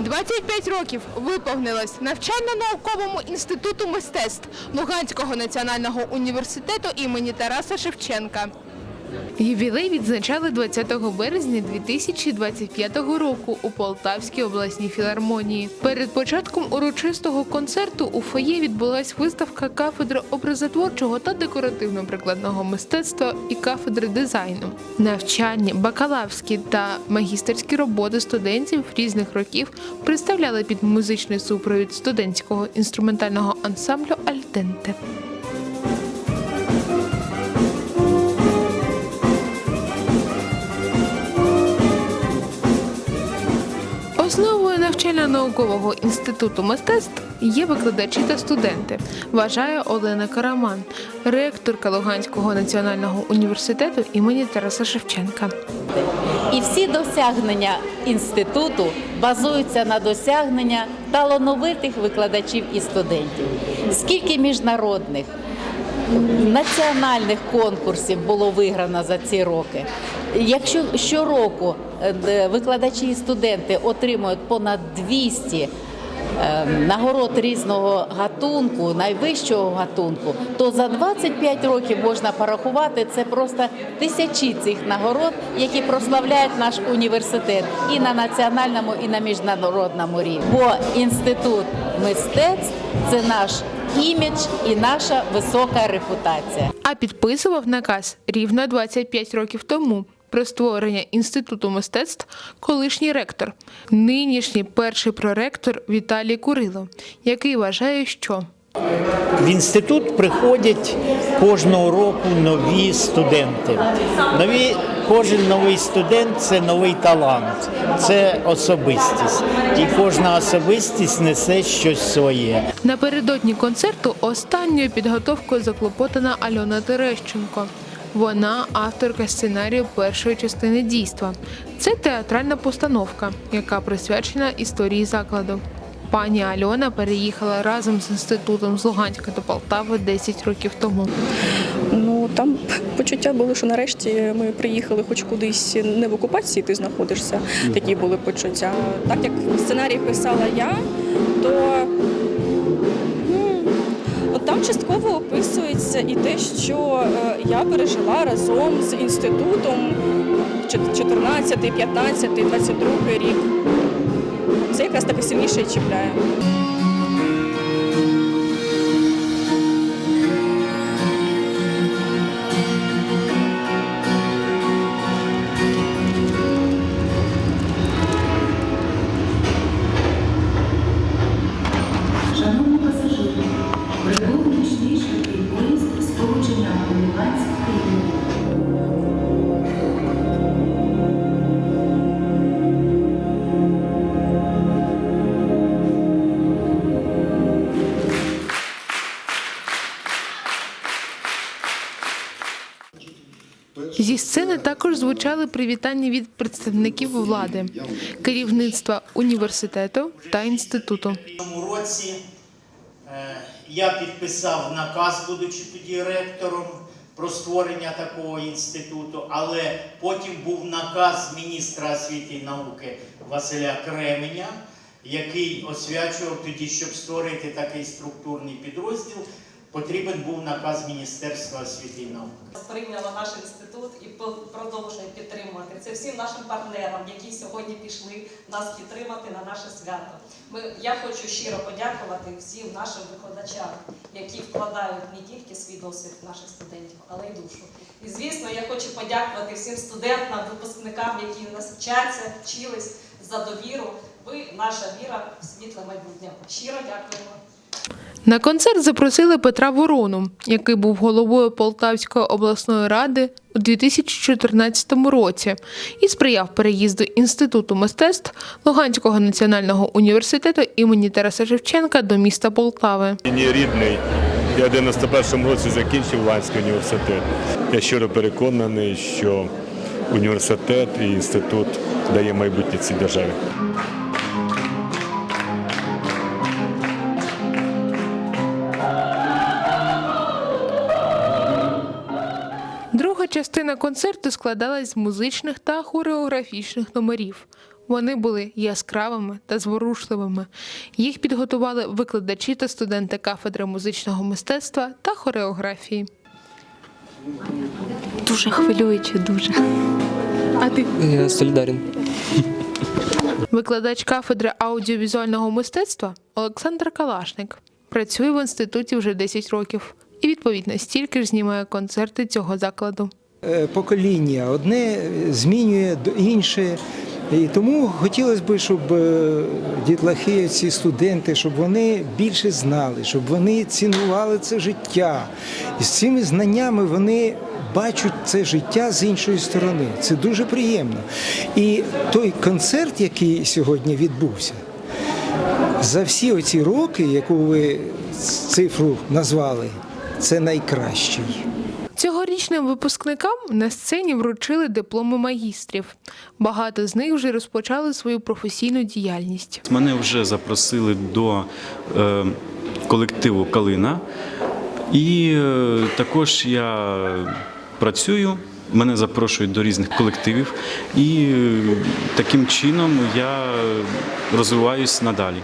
25 років виповнилось навчально-науковому інституту мистецтв Луганського національного університету імені Тараса Шевченка. Ювілей відзначали 20 березня 2025 року у Полтавській обласній філармонії. Перед початком урочистого концерту у фоє відбулась виставка кафедри образотворчого та декоративно-прикладного мистецтва і кафедри дизайну. Навчання, бакалаврські та магістерські роботи студентів різних років представляли під музичний супровід студентського інструментального ансамблю Альтенте. Навчально-наукового інституту мистецтв є викладачі та студенти, вважає Олена Караман, ректорка Луганського національного університету імені Тараса Шевченка. І всі досягнення інституту базуються на досягнення талановитих викладачів і студентів. Скільки міжнародних національних конкурсів було виграно за ці роки? Якщо щороку е, викладачі і студенти отримують понад 200 е, нагород різного гатунку, найвищого гатунку, то за 25 років можна порахувати це просто тисячі цих нагород, які прославляють наш університет і на національному, і на міжнародному рівні. Бо інститут мистецтв це наш імідж і наша висока репутація. А підписував наказ рівно 25 років тому про створення інституту мистецтв колишній ректор, нинішній перший проректор Віталій Курило, який вважає, що В інститут приходять кожного року нові студенти. Нові, кожен новий студент це новий талант, це особистість. І кожна особистість несе щось своє. Напередодні концерту останньою підготовкою заклопотана Альона Терещенко. Вона авторка сценарію першої частини дійства. Це театральна постановка, яка присвячена історії закладу. Пані Альона переїхала разом з інститутом з Луганська до Полтави 10 років тому. Ну там почуття було, що нарешті ми приїхали хоч кудись не в окупації, ти знаходишся. Такі були почуття. Так як сценарій писала я, то що е, я пережила разом з інститутом 14, 15, 22 рік. Це якраз таки сильніше чіпляє. Зі сцени також звучали привітання від представників влади, керівництва університету та інституту. цьому році е, я підписав наказ, будучи тоді ректором, про створення такого інституту, але потім був наказ міністра освіти і науки Василя Кременя, який освячував тоді, щоб створити такий структурний підрозділ, потрібен був наказ Міністерства освіти і науки. прийняла наш інститут і продовжує підтримувати. Це всім нашим партнерам, які сьогодні пішли нас підтримати на наше свято. Ми, я хочу щиро подякувати всім нашим викладачам, які вкладають не тільки свій досвід наших студентів, але й душу. І звісно, я хочу подякувати всім студентам, випускникам, які нас вчаться, вчились за довіру. Ви наша віра в світле майбутнє. Щиро дякуємо. На концерт запросили Петра Ворону, який був головою Полтавської обласної ради у 2014 році і сприяв переїзду Інституту мистецтв Луганського національного університету імені Тараса Шевченка до міста Полтави. Мені рідний. Я в 91-му році закінчив Луганський університет. Я щиро переконаний, що університет і інститут дає майбутнє цій державі. Друга частина концерту складалась з музичних та хореографічних номерів. Вони були яскравими та зворушливими. Їх підготували викладачі та студенти кафедри музичного мистецтва та хореографії. Дуже хвилююче, дуже. А ти Я солідарен. викладач кафедри аудіовізуального мистецтва Олександр Калашник працює в інституті вже 10 років і відповідно стільки ж знімає концерти цього закладу. Е, покоління одне змінює інше. І тому хотілося б, щоб е, дітлахи, ці студенти, щоб вони більше знали, щоб вони цінували це життя. І з цими знаннями вони бачать це життя з іншої сторони. Це дуже приємно. І той концерт, який сьогодні відбувся, за всі оці роки, яку ви цифру назвали, це найкращий. Цьогорічним випускникам на сцені вручили дипломи магістрів. Багато з них вже розпочали свою професійну діяльність. Мене вже запросили до е, колективу Калина, і е, також я працюю. Мене запрошують до різних колективів, і е, таким чином я розвиваюсь надалі.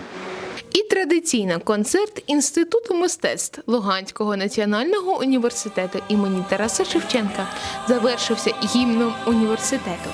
І традиційно концерт Інституту мистецтв Луганського національного університету імені Тараса Шевченка завершився гімном університету.